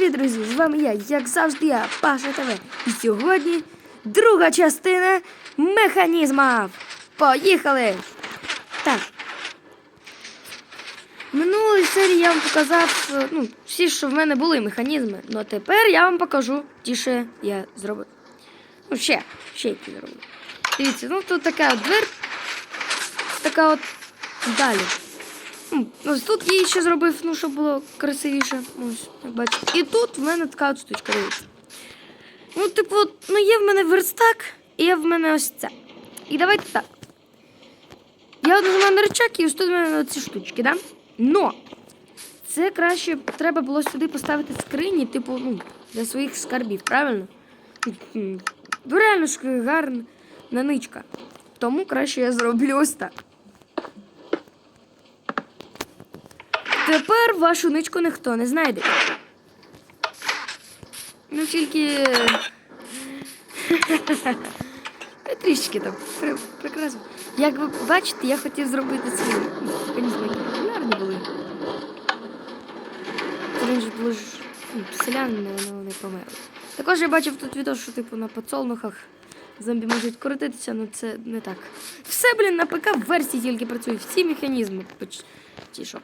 Привіт, друзі! З вами я, як завжди, я, Паша ТВ. І сьогодні друга частина механізмів. Поїхали! Так. В минулій серії я вам показав ну, всі, що в мене були механізми. Ну тепер я вам покажу ті, що я зробив. Ну, ще, ще які зробив. Дивіться, ну тут така от двер. Така от далі. Ось тут я її ще зробив, ну, щоб було красивіше. Ось, як бачите. І тут в мене така от штучка, дивіться. Ну, типу, ну є в мене верстак, і є в мене ось це. І давайте так. Я от на рычаг, і ось тут в мене ці штучки, да? Но це краще треба було сюди поставити скрині, типу, ну, для своїх скарбів, правильно? Ну, реально ж гарна ничка. Тому краще я зроблю ось так. Тепер вашу ничку ніхто не знайде. Ну тільки. Трішки там прекрасно. Як ви бачите, я хотів зробити механізми, які популярні були. Він були ж ну, селянами, але вони померли. Також я бачив тут відео, що типу на подсолнухах зомбі можуть крутитися, але це не так. Все, блін, на ПК версії тільки працюють. Всі механізми. Ті, що.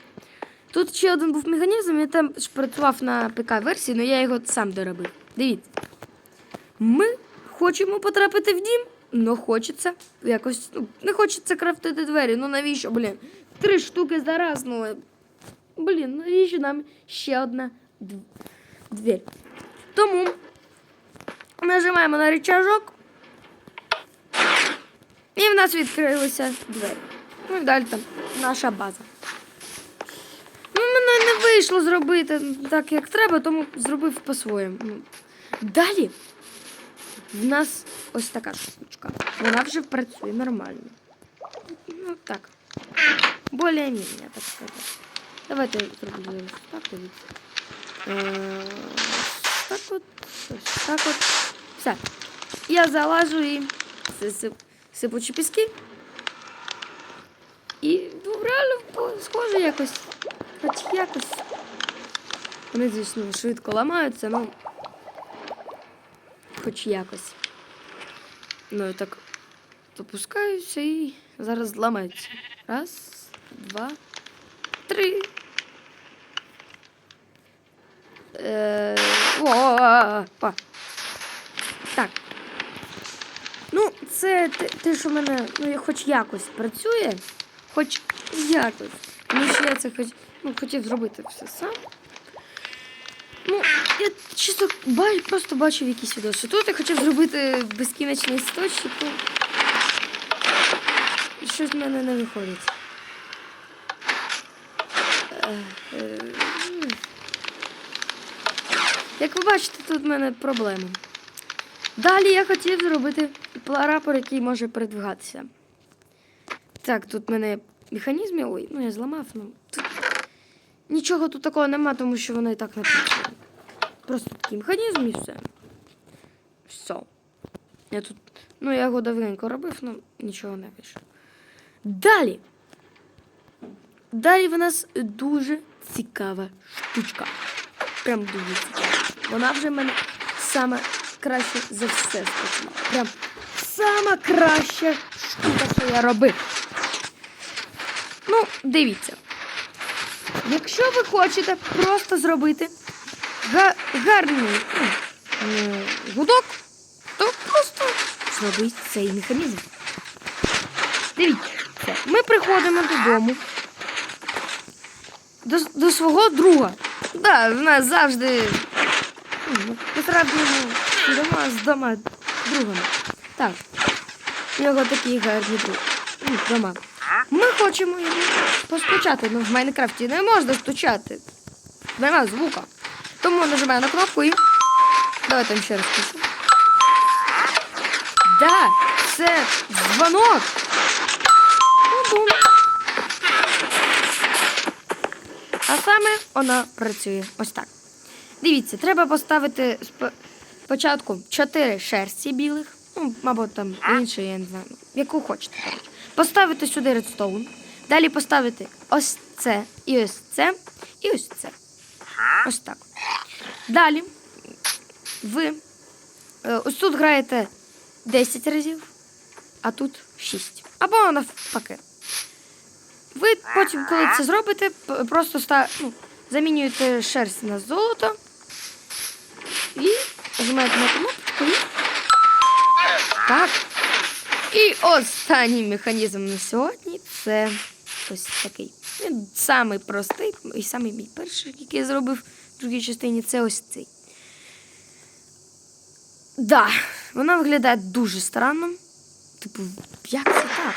Тут ще один був механізм, я там працював на ПК-версії, але я його сам доробив. Дивіться. Ми хочемо потрапити в дім, але хочеться якось. Ну, не хочеться крафтити двері. Ну навіщо, блін? Три штуки зараз, ну. Блін, навіщо нам ще одна дв- двері? Тому нажимаємо на рычажок. І в нас відкрилися двері. Ну і далі там наша база. Вийшло зробити так, як треба, тому зробив по-своєму. Ну, Далі в нас ось така штучка. Вона вже працює нормально. Ну так. Более-менее, так сказати. Давайте зараз так, дивіться. Е, Так от, так от. Все. Я залажу і сип- сипучі піски. І ну, реально схоже якось. Хоч якось. Вони, звісно, швидко ламаються, ну. Хоч якось. Ну, я так допускаюся і зараз зламаються. Раз, два, три. Е, о, о. Так. Ну, це те, що в мене ну, хоч якось працює, хоч якось. Тому що я це хоч, ну, хотів зробити все сам. Ну, я чисто ба- просто бачив якісь відоси. Тут я хотів зробити безкінечний істочник, ну щось в мене не виходить. Е, е. Як ви бачите, тут в мене проблема. Далі я хотів зробити прапор, який може передвигатися. Так, тут в мене механізми. Ой, ну я зламав, ну. Тут... Нічого тут такого нема, тому що воно і так не. Просто такий механізм і все. Все. Я тут. Ну, я його давненько робив, ну нічого не вийшло. Далі. Далі в нас дуже цікава штучка. Прям дуже цікава. Вона вже в мене саме краще за все спочатку. Прям сама краща штука, що я робив. Ну, дивіться. Якщо ви хочете просто зробити га- гарний ну, е, гудок, то просто зробіть цей механізм. Дивіться, ми приходимо додому до, до свого друга. Да, в нас завжди ну, ну, дома з дома другами. Так. У нього такий гарний друг. Ну, дома. Ми хочемо йому постучати. Ну, в Майнкрафті не можна стучати. Нема звука. Тому нажимаю на кнопку і. Давайте я ще раз пишу. Да, це дзвонок. Бум-бум. А саме вона працює ось так. Дивіться, треба поставити спочатку 4 шерсті білих, ну, мабуть, там інше, я не знаю, яку хочете. Поставити сюди редстоун. Далі поставити ось це, і ось це, і ось це. Ось так. Далі ви е, ось тут граєте 10 разів, а тут 6. Або навпаки. Ви потім, коли це зробите, просто ста, ну, замінюєте шерсть на золото і нажимаєте на кнопочку і. Так. І останній механізм на сьогодні це ось такий. Він самий простий і самий мій перший, який я зробив в другій частині, це ось цей. Да, вона виглядає дуже странно. Типу, як це так?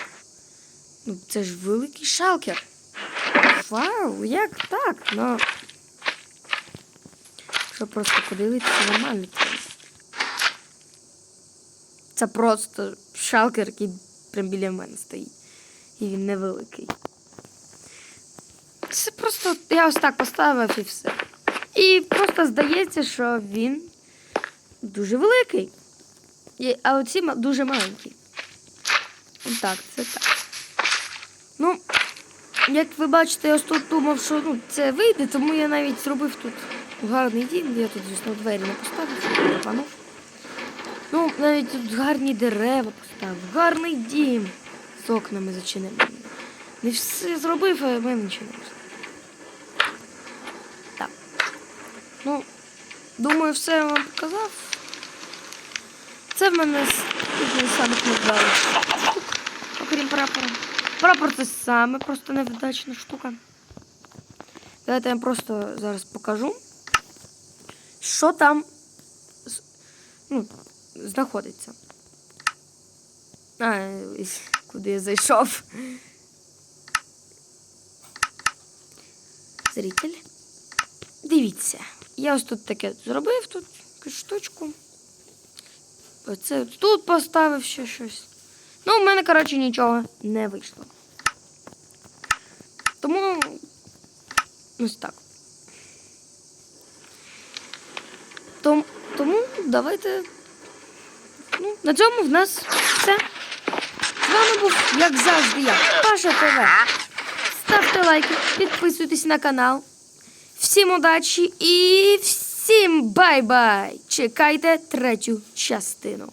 Ну, це ж великий шалкер. Вау, як так? Ну. Що просто подивитися нормально. Це, просто шалкер, який прям біля мене стоїть. І він невеликий. Це просто я ось так поставив і все. І просто здається, що він дуже великий. А оці дуже маленькі. Так, це так. Ну, як ви бачите, я ось тут думав, що ну, це вийде, тому я навіть зробив тут гарний дім. Я тут, звісно, двері не поставив. Ну, навіть тут гарні дерева поставив, гарний дім з окнами зачиненими. Не все зробив, а в мене нічого вийшло. Так. Ну, думаю, все я вам показав. Це в мене самих невдалих штук, окрім прапора. Прапор це саме просто невдачна штука. Давайте я вам просто зараз покажу, що там ну, знаходиться. А, куди я зайшов. Зритель. Дивіться, я ось тут таке зробив, тут таку штучку. Оце тут поставив ще щось. Ну, в мене, коротше, нічого не вийшло. Тому ось так. Том, тому давайте. Ну, на цьому в нас все. З вами був, як завжди, я, Паша ТВ. Ставте лайки, підписуйтесь на канал. Всім удачі і всім бай-бай! Чекайте третю частину.